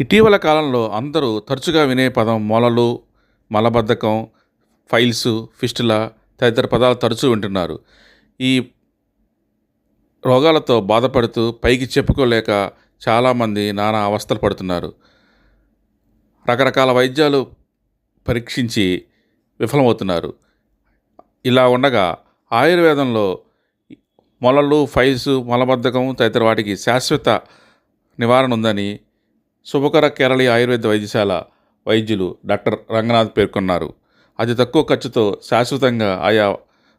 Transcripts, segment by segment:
ఇటీవల కాలంలో అందరూ తరచుగా వినే పదం మొలలు మలబద్ధకం ఫైల్స్ ఫిస్టులా తదితర పదాలు తరచూ వింటున్నారు. ఈ రోగాలతో బాధపడుతూ పైకి చెప్పుకోలేక చాలామంది నానా అవస్థలు పడుతున్నారు. రకరకాల వైద్యాలు పరీక్షించి విఫలమవుతున్నారు. ఇలా ఉండగా ఆయుర్వేదంలో మొలలు ఫైల్స్ మలబద్ధకం తదితర వాటికి శాశ్వత నివారణ ఉందని శుభకర కేరళ ఆయుర్వేద వైద్యశాల వైద్యులు డాక్టర్ రంగనాథ్ పేర్కొన్నారు. అతి తక్కువ ఖర్చుతో శాశ్వతంగా ఆయా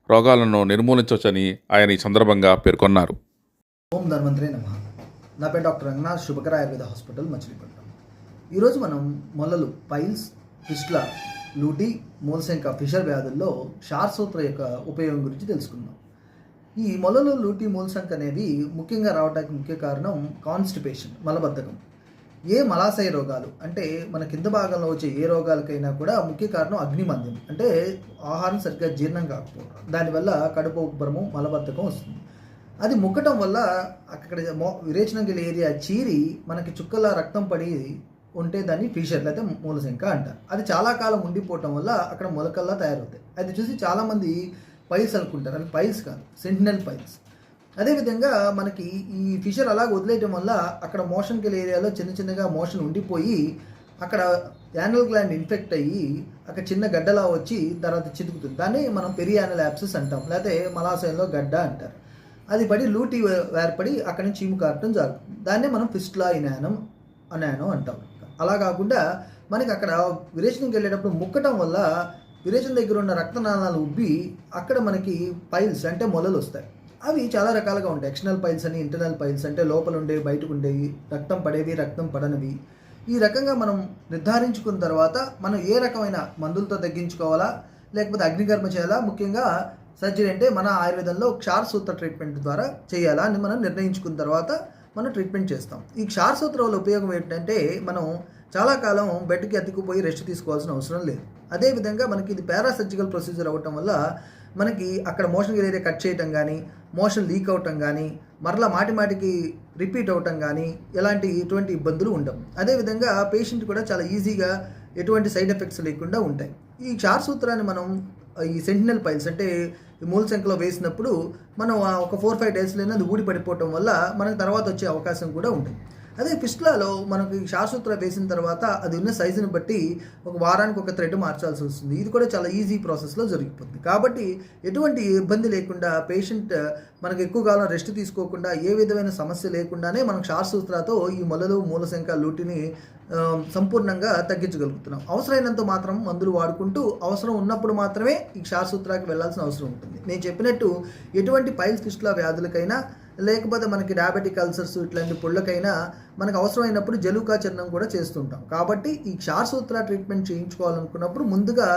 రోగాలను నిర్మూలించవచ్చని ఆయన ఈ సందర్భంగా పేర్కొన్నారు. ఓం ధన్వంతరే నమ. నా పేరు డాక్టర్ రంగనాథ్ శుభకర ఆయుర్వేద హాస్పిటల్ మచిలీపట్నం. ఈరోజు మనం మొలలు పైల్స్ ఫిస్ట్ల లూటి మూలశంక ఫిషర్ వ్యాధుల్లో షార్ సూత్ర యొక్క ఉపయోగం గురించి తెలుసుకుందాం. ఈ మొలలు లూటి మూలశంక అనేవి ముఖ్యంగా రావడానికి ముఖ్య కారణం కాన్స్టిపేషన్ మలబద్ధకం. ఏ మలాశయ రోగాలు? అంటే మన కింద భాగంలో వచ్చే ఏ రోగాలకైనా కూడా ముఖ్య కారణం అగ్నిమంద్యం అంటే ఆహారం సరిగ్గా జీర్ణం కాకపోవడం. దానివల్ల కడుపు ఉబ్బరము మలబద్ధకం వస్తుంది. అది ముక్కటం వల్ల అక్కడ మో విరేచనం గల ఏరియా చీరి మనకి చుక్కల రక్తం పడి ఉంటే దాన్ని ఫిషర్ అయితే మూలశంక అంటారు. అది చాలా కాలం ఉండిపోవటం వల్ల అక్కడ మొలకల్లా తయారవుతాయి. అది చూసి చాలామంది పైల్స్ అనుకుంటారు. అవి పైల్స్ కాదు సెంటినల్ పైల్స్. అదేవిధంగా మనకి ఈ ఫిషర్ అలా వదిలేయటం వల్ల అక్కడ మోషన్ ఏరియాలో చిన్న చిన్నగా మోషన్ ఉండిపోయి అక్కడ యానల్ గ్లాండ్ ఇన్ఫెక్ట్ అయ్యి అక్కడ చిన్న గడ్డలా వచ్చి తర్వాత చితుకుతుంది. దాన్ని మనం పెరియానల్ యాప్సెస్ అంటాం. లేకపోతే మలాశయంలో గడ్డ అంటారు. అది పడి లూటి ఏర్పడి అక్కడి నుంచి చీము కారటం జరుగుతుంది. దాన్నే మనం ఫిస్ట్లా ఇనానం అనానం అంటాం. అలా కాకుండా మనకి అక్కడ విరేచనకి వెళ్ళేటప్పుడు ముక్కటం వల్ల విరేచన దగ్గర ఉన్న రక్తనాళాలు ఉబ్బి అక్కడ మనకి పైల్స్ అంటే మొలలు వస్తాయి. అవి చాలా రకాలుగా ఉంటాయి. ఎక్స్టర్నల్ పైల్స్ అని ఇంటర్నల్ పైల్స్ అంటే లోపల ఉండేవి బయటకు ఉండేవి రక్తం పడేవి రక్తం పడనివి. ఈ రకంగా మనం నిర్ధారించుకున్న తర్వాత మనం ఏ రకమైన మందులతో తగ్గించుకోవాలా? లేకపోతే అగ్నికర్మ చేయాలా? ముఖ్యంగా సర్జరీ అంటే మన ఆయుర్వేదంలో క్షార సూత్ర ట్రీట్మెంట్ ద్వారా చేయాలా అని మనం నిర్ణయించుకున్న తర్వాత మనం ట్రీట్మెంట్ చేస్తాం. ఈ క్షార సూత్ర వల్ల ఉపయోగం ఏంటంటే మనం చాలా కాలం బెడ్కి అతికిపోయి రెస్ట్ తీసుకోవాల్సిన అవసరం లేదు. అదేవిధంగా మనకి ఇది పారాసర్జికల్ ప్రొసీజర్ అవ్వటం వల్ల మనకి అక్కడ మోషన్ ఏరియా కట్ చేయటం కానీ మోషన్ లీక్ అవటం కానీ మరలా మాటి మాటికి రిపీట్ అవటం కానీ ఎలాంటి ఎటువంటి ఇబ్బందులు ఉండవు. అదేవిధంగా పేషెంట్ కూడా చాలా ఈజీగా ఎటువంటి సైడ్ ఎఫెక్ట్స్ లేకుండా ఉంటాయి. ఈ క్షార సూత్రాన్ని మనం ఈ సెంటినల్ పైల్స్ అంటే ఈ మూల సంఖ్యలో వేసినప్పుడు మనం ఒక ఫోర్ ఫైవ్ డేస్లోనే అది ఊడి పడిపోవటం వల్ల మనకు తర్వాత వచ్చే అవకాశం కూడా ఉంటుంది. అదే ఫిస్ట్లాలో మనకి శాశ్వత వేసిన తర్వాత అది ఉన్న సైజుని బట్టి ఒక వారానికి ఒక థ్రెడ్ మార్చాల్సి వస్తుంది. ఇది కూడా చాలా ఈజీ ప్రాసెస్లో జరిగిపోతుంది. కాబట్టి ఎటువంటి ఇబ్బంది లేకుండా పేషెంట్ మనకు ఎక్కువ కాలం రెస్ట్ తీసుకోకుండా ఏ విధమైన సమస్య లేకుండానే మనం శాశ్వతతో ఈ మొలలు మూలశంక లూటిని సంపూర్ణంగా తగ్గించగలుగుతున్నాం. అవసరమైనంత మాత్రం మందులు వాడుకుంటూ అవసరం ఉన్నప్పుడు మాత్రమే ఈ క్షారసూత్రానికి వెళ్ళాల్సిన అవసరం ఉంటుంది. నేను చెప్పినట్టు ఎటువంటి పైల్స్ ఫిస్టుల వ్యాధులకైనా లేకపోతే మనకి డయాబెటిక్ అల్సర్స్ ఇట్లాంటి పుళ్ళకైనా మనకు అవసరమైనప్పుడు జలుకా చిన్నం కూడా చేస్తుంటాం. కాబట్టి ఈ క్షారసూత్ర ట్రీట్మెంట్ చేయించుకోవాలనుకున్నప్పుడు ముందుగా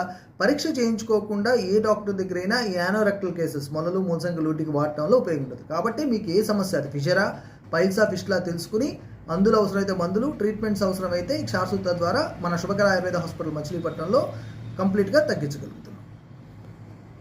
పరీక్ష చేయించుకోకుండా ఏ డాక్టర్ దగ్గరైనా ఈ యానోరెక్టల్ కేసెస్ మొలలు మూలసంగ లూటికి వాడటంలో ఉపయోగం ఉంటుంది కాబట్టి మీకు ఏ సమస్య అది ఫిషరా పైల్సా ఫిష్లా తెలుసుకుని మందులు అవసరమైతే మందులు ట్రీట్మెంట్స్ అవసరమైతే ఈ క్షారసూత్ర ద్వారా మన శుభకర ఆయుర్వేద హాస్పిటల్ మచిలీపట్నంలో కంప్లీట్గా తగ్గించగలుగుతాం.